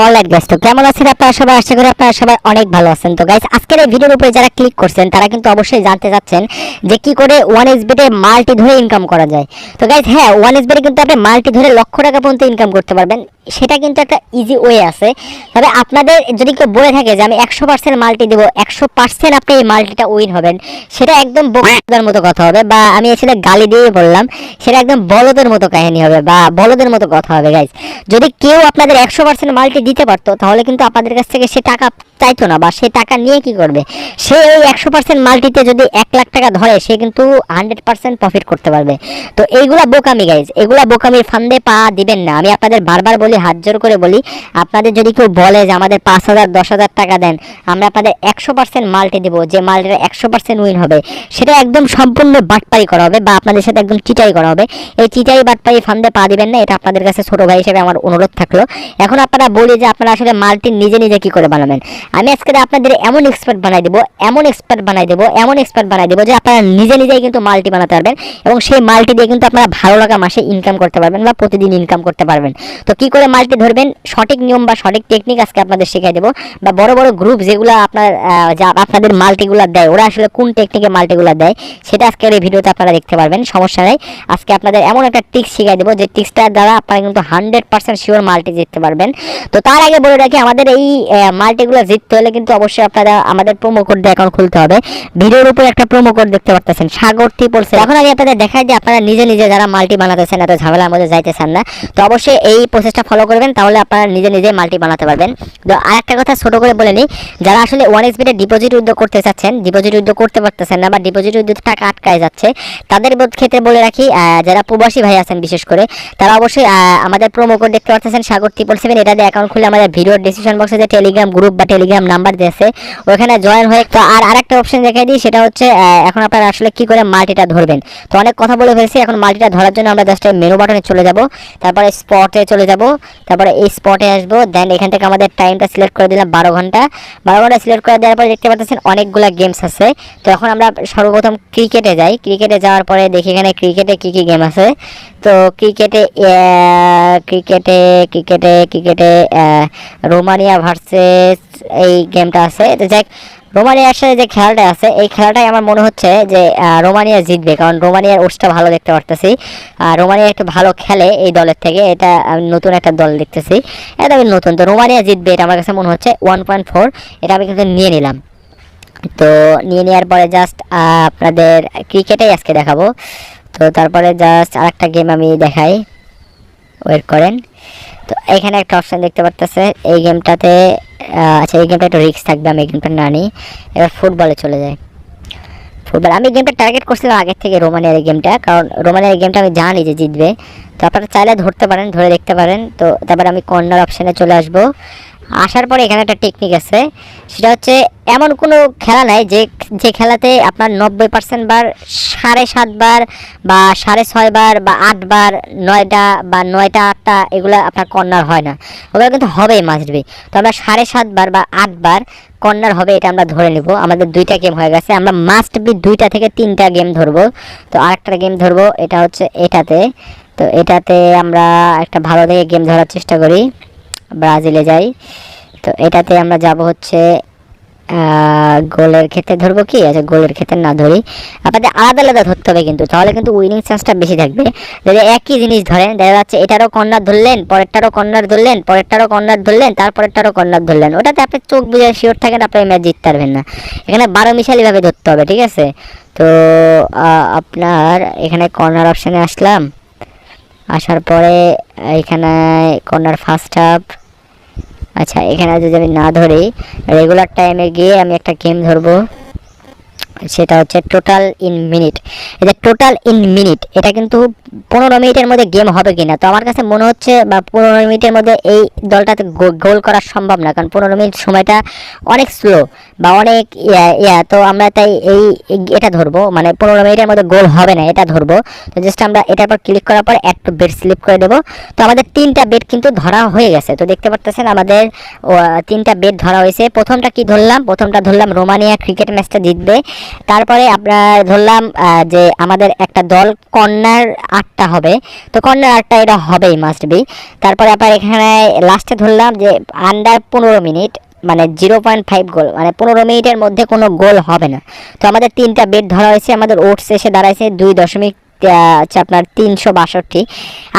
Alright guys তো কেমন আছেন আপনারা? সবাই আশা করি আপনারা সবাই অনেক ভালো আছেন। তো গাইস আজকের এই ভিডিওর উপরে যারা ক্লিক করছেন, তারা কিন্তু অবশ্যই জানতে চাচ্ছেন যে কি করে ওয়ান এসবিতে মাল্টি ধরে ইনকাম করা যায়। তো গাইস হ্যাঁ ওয়ান এসবিতে কিন্তু আপনি মাল্টি ধরে লক্ষ টাকা পর্যন্ত ইনকাম করতে পারবেন। সেটা কিন্তু একটা ইজি ওয়ে আছে। তবে আপনাদের যদি কেউ বলে থাকে যে আমি একশো পার্সেন্ট মাল্টি দেবো, একশো পার্সেন্ট আপনি এই মাল্টিটা উইন হবেন। সেটা একদম বোকার মতো কথা হবে বা আমি আসলে গালি দিয়ে বললাম, সেটা একদম বলদের মতো কাহিনী হবে বা বলদের মতো কথা হবে গাইজ যদি কেউ আপনাদের একশো পার্সেন্ট মাল্টি দিতে পারতো, তাহলে কিন্তু আপনাদের কাছ থেকে সে টাকা চাইতো না বা সে টাকা নিয়ে কি করবে? সে ওই একশো পার্সেন্ট মাল্টিতে যদি এক লাখ টাকা ধরে, সে কিন্তু হান্ড্রেড পার্সেন্ট প্রফিট করতে পারবে। তো এইগুলা বোকামি গাইজ এগুলা বোকামির ফান্দে পা দিবেন না। আমি আপনাদের বারবার বলি হাত জোর করে বলি, আপনাদের যদি কেউ বলে যে আমাদের পাঁচ হাজার, দশ হাজার টাকা দেন, আমরা আপনাদের একশো পার্সেন্ট মাল্টি দেবো, যে মাল্টিটা একশো পার্সেন্ট উইন হবে। সেটা একদম সম্পূর্ণ বাটপাই করা হবে বা আপনাদের সাথে একদম চিটাই করা হবে। এই চিটাই বাটপাই ফান্দে পা দিবেন না, এটা আপনাদের কাছে ছোট ভাই হিসেবে আমার অনুরোধ থাকল। এখন আপনারা বলি যে আপনারা আসলে মাল্টি নিজে নিজে কি করে বানাবেন। আমি আজকে আপনাদের এমন এক্সপার্ট বানাই দেবো, এমন এক্সপার্ট বানাই দেবো, এমন এক্সপার্ট বানাই দেবো যে আপনারা নিজে নিজেই কিন্তু মাল্টি বানাতে পারবেন এবং সেই মাল্টি দিয়ে কিন্তু আপনারা ভালো লাগা মাসে ইনকাম করতে পারবেন বা প্রতিদিন ইনকাম করতে পারবেন। তো কি করে মাল্টি ধরবেন, সঠিক নিয়ম বা সঠিক টেকনিক আজকে আপনাদের শিখিয়ে দেবো। বা বড় বড় গ্রুপ যেগুলো আপনার আপনাদের মাল্টিগুলো দেয়, ওরা আসলে কোন টেকনিকে মাল্টিগুলো দেয়, সেটা আজকের এই ভিডিওতে আপনারা দেখতে পারবেন, সমস্যা নেই। আজকে আপনাদের এমন একটা টিক্স শিখিয়ে দেবো, যে টিক্সটার দ্বারা আপনারা কিন্তু হান্ড্রেড পার্সেন্ট শিওর মাল্টি জিততে পারবেন। তো তার আগে বলে রাখি, আমাদের এই মাল্টিগুলো জিততে হলে কিন্তু অবশ্যই আপনারা আমাদের প্রোমো কোড দিয়ে অ্যাকাউন্ট খুলতে হবে। ভিডিওর উপরে একটা প্রোমো কোড দেখতে পারতেছেন, সাগর ট্রিপলস এখন আমি আপনাদের দেখাই যে আপনারা নিজে নিজে যারা মাল্টি বানাতেছেন, এত ঝামেলার মধ্যে যাইতেছেন না। তো অবশ্যই এই প্রসেসটা ফলো করবেন, তাহলে আপনারা নিজে নিজে মাল্টি বানাতে পারবেন। তো আরেকটা কথা ছোট করে বলে নিই, যারা আসলে ওয়ান এসবিতে ডিপোজিট উদ্যোগ করতে চাচ্ছেন ডিপোজিট উদ্যোগ করতে পারতেছেন না বা ডিপোজিট উদ্যোগ টাকা আটকায় যাচ্ছে, তাদের ক্ষেত্রে বলে রাখি যারা প্রবাসী ভাই আছেন বিশেষ করে, তারা অবশ্যই আমাদের প্রোমো কোড দেখতে পাচ্ছেন সাগর ট্রিপল সেভেন এটা দিয়ে অ্যাকাউন্ট খুলে আমাদের ভিডিওর ডিসিশন বক্সে যে টেলিগ্রাম গ্রুপ বা টেলিগ্রাম নাম্বার দিয়েছে ওখানে জয়েন হয়ে, তো আর আরেকটা অপশন দেখাই দিই, সেটা হচ্ছে এখন আপনারা আসলে কি করে মাল্টিটা ধরবেন। তো অনেক কথা বলে ফেলছি, এখন মাল্টিটা ধরার জন্য আমরা জাস্ট মেনু বাটনে চলে যাব, তারপরে স্পটে চলে যাব তারপরে এই স্পটে আসব দেন এখান থেকে আমাদের টাইমটা সিলেক্ট করে দিলাম বারো ঘণ্টা। বারো ঘণ্টা সিলেক্ট করে দেওয়ার পরে দেখতে পাচ্ছেন অনেকগুলো গেমস আছে। তো এখন আমরা সর্বপ্রথম ক্রিকেটে যাই। ক্রিকেটে যাওয়ার পরে দেখি এখানে ক্রিকেটে কি কি গেম আছে। তো ক্রিকেটে ক্রিকেটে ক্রিকেটে ক্রিকেটে রোমানিয়া ভার্সেস এই গেমটা আছে। তো যাই রোমানিয়ার সাথে যে খেলাটা আছে, এই খেলাটাই আমার মনে হচ্ছে যে রোমানিয়া জিতবে। কারণ রোমানিয়ার ওটসটা ভালো দেখতে পারতেছি। আর রোমানিয়া একটু ভালো খেলে এই দলের থেকে। এটা আমি নতুন একটা দল দেখতেছি। এটা আমি নতুন। তো রোমানিয়া জিতবে, এটা আমার কাছে মনে হচ্ছে ওয়ান পয়েন্ট ফোর এটা আমি কিন্তু নিয়ে নিলাম। তো নিয়ে নেওয়ার পরে জাস্ট আপনাদের ক্রিকেটেই আজকে দেখাবো। তো তারপরে জাস্ট আরেকটা গেম আমি দেখাই। ওয়েট করেন। তো এখানে একটা অপশন দেখতে পারতেছে, এই গেমটাতে আচ্ছা এই গেমটা একটু রিক্স থাকবে আমি এই গেমটা না নিই এবার ফুটবলে চলে যাই। ফুটবল আমি গেমটা টার্গেট করছিলাম আগের থেকে রোমানিয়ার এই গেমটা কারণ রোমানিয়ার এই গেমটা আমি জানি যে জিতবে। তো আপনারা চাইলে ধরতে পারেন, ধরে দেখতে পারেন। তো তারপর আমি কর্নার অপশানে চলে আসব। আসার পরে এখানে একটা টেকনিক আছে। সেটা হচ্ছে এমন কোনো খেলা নাই যে যে খেলাতে আপনার নব্বই পার্সেন্ট বার, সাড়ে সাতবার বা সাড়ে ছয় বার বা আটবার নয়টা বা নয়টা, আটটা এগুলো আপনার কর্নার হয় না। ওগুলো কিন্তু হবেই মাস্ট বি তো আমরা সাড়ে সাতবার বা আটবার কর্নার হবে এটা আমরা ধরে নেব। আমাদের দুইটা গেম হয়ে গেছে। আমরা মাস্ট বি দুইটা থেকে তিনটা গেম ধরবো। তো আরেকটা গেম ধরবো। এটা হচ্ছে এটাতে। তো এটাতে আমরা একটা ভালো দেখে গেম ধরার চেষ্টা করি। ব্রাজিলে যাই। তো এটাতে আমরা যাব হচ্ছে গোলের ক্ষেত্রে ধরবো কি? আচ্ছা গোলের ক্ষেত্রে না ধরি। আপনাদের আলাদা আলাদা ধরতে হবে কিন্তু, তাহলে কিন্তু উইনিং চান্সটা বেশি থাকবে। যদি একই জিনিস ধরেন, দেখা যাচ্ছে এটারও কর্নার ধরলেন, পরেরটারও কর্নার ধরলেন, পরেরটারও কর্নার ধরলেন, তারপরেরটারও কর্নার ধরলেন। ওটাতে আপনি চোখ বুঝে শিওর থাকেন, আপনি ম্যাচ জিততে পারবেন না। এখানে বারো মিশালিভাবে ধরতে হবে, ঠিক আছে? তো আপনার এখানে কর্নার অপশানে আসলাম। আসার পরে এখানে কর্নার ফার্স্ট হাফ আচ্ছা এখানে যদি আমি না ধরি রেগুলার টাইমে গিয়ে আমি একটা গেম ধরবো। সেটা হচ্ছে টোটাল ইন মিনিট এটা টোটাল ইন মিনিট এটা কিন্তু পনেরো মিনিটের মধ্যে গেম হবে কিনা? তো আমার কাছে মনে হচ্ছে, বা পনেরো মিনিটের মধ্যে এই দলটাতে গোল করা সম্ভব না, কারণ পনেরো মিনিট সময়টা অনেক স্লো বা অনেক, ইয়া তো আমরা তাই এই- এটা ধরবো মানে পনেরো মিনিটের মধ্যে গোল হবে না, এটা ধরবো। তো জাস্ট আমরা এটার পর ক্লিক করার পর একটু বেড স্লিপ করে দেবো। তো আমাদের তিনটা বেড কিন্তু ধরা হয়ে গেছে। তো দেখতে পারতেছেন আমাদের তিনটা বেড ধরা হয়েছে। প্রথমটা কি ধরলাম? প্রথমটা ধরলাম রোমানিয়া ক্রিকেট ম্যাচটা জিতবে। তারপরে আপনার ধরলাম যে আমাদের একটা দল কর্নার আটটা হবে। তো কর্নার আটটা এটা হবেই মাস্ট বি তারপরে আবার এখানে লাস্টে ধরলাম যে আন্ডার পনেরো মিনিট মানে জিরো পয়েন্ট ফাইভ গোল মানে পনেরো মিনিটের মধ্যে কোনো গোল হবে না। তো আমাদের তিনটা বেড ধরা হয়েছে, আমাদের ওটস এসে দাঁড়াইছে দুই দশমিক হচ্ছে আপনার তিনশো বাষট্টি।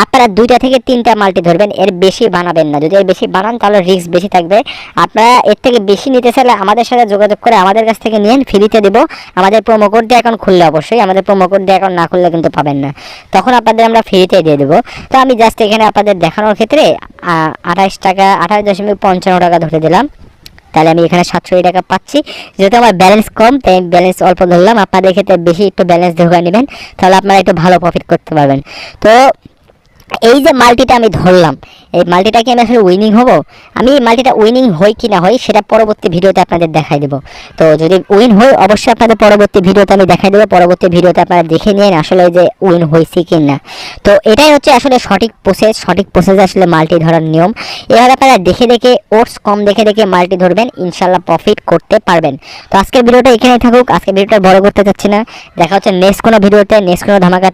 আপনারা দুইটা থেকে তিনটা মাল্টি ধরবেন, এর বেশি বানাবেন না। যদি এর বেশি বানান, তাহলে রিস্ক বেশি থাকবে। আপনারা এর থেকে বেশি নিতে চাইলে আমাদের সাথে যোগাযোগ করে আমাদের কাছ থেকে নিন ফ্রিতে দেবো। আমাদের প্রোমো কোড দিয়ে এখন খুললে অবশ্যই, আমাদের প্রোমো কোড দিয়ে এখন না খুললে কিন্তু পাবেন না। তখন আপনাদের আমরা ফ্রিতে দিয়ে দেবো। তো আমি জাস্ট এখানে আপনাদের দেখানোর ক্ষেত্রে আঠাশ টাকা, আঠাশ দশমিক পঞ্চান্ন টাকা ধরে দিলাম। তাহলে আমি এখানে সাতশো টাকা পাচ্ছি। যেহেতু আমার ব্যালেন্স কম, তাই আমি ব্যালেন্স অল্প ধরলাম। আপনাদের ক্ষেত্রে বেশি একটু ব্যালেন্স ধরে নেবেন তাহলে আপনারা একটু ভালো প্রফিট করতে পারবেন। তো এই যে মাল্টিটা আমি ধরলাম, এই মাল্টিটা কি আমি আসলে উইনিং হব? আমি এই মাল্টিটা উইনিং হই কি না হই সেটা পরবর্তী ভিডিওতে আপনাদের দেখাই দেবো। তো যদি উইন হই, অবশ্যই আপনাদের পরবর্তী ভিডিওতে আমি দেখাই দেবো। পরবর্তী ভিডিওতে আপনারা দেখে নিন আসলে যে উইন হয়েছি কি না তো এটাই হচ্ছে আসলে সঠিক প্রসেস সঠিক প্রসেস আসলে মাল্টি ধরার নিয়ম। এভাবে আপনারা দেখে দেখে ওটস কম দেখে দেখে মাল্টি ধরবেন ইনশাল্লাহ প্রফিট করতে পারবেন। তো আজকের ভিডিওটা এখানেই থাকুক, আজকের ভিডিওটা বড় করতে চাচ্ছি না। দেখা হচ্ছে নেক্সট কোনো ভিডিওতে নেক্সট কোনো ধামাকাতে।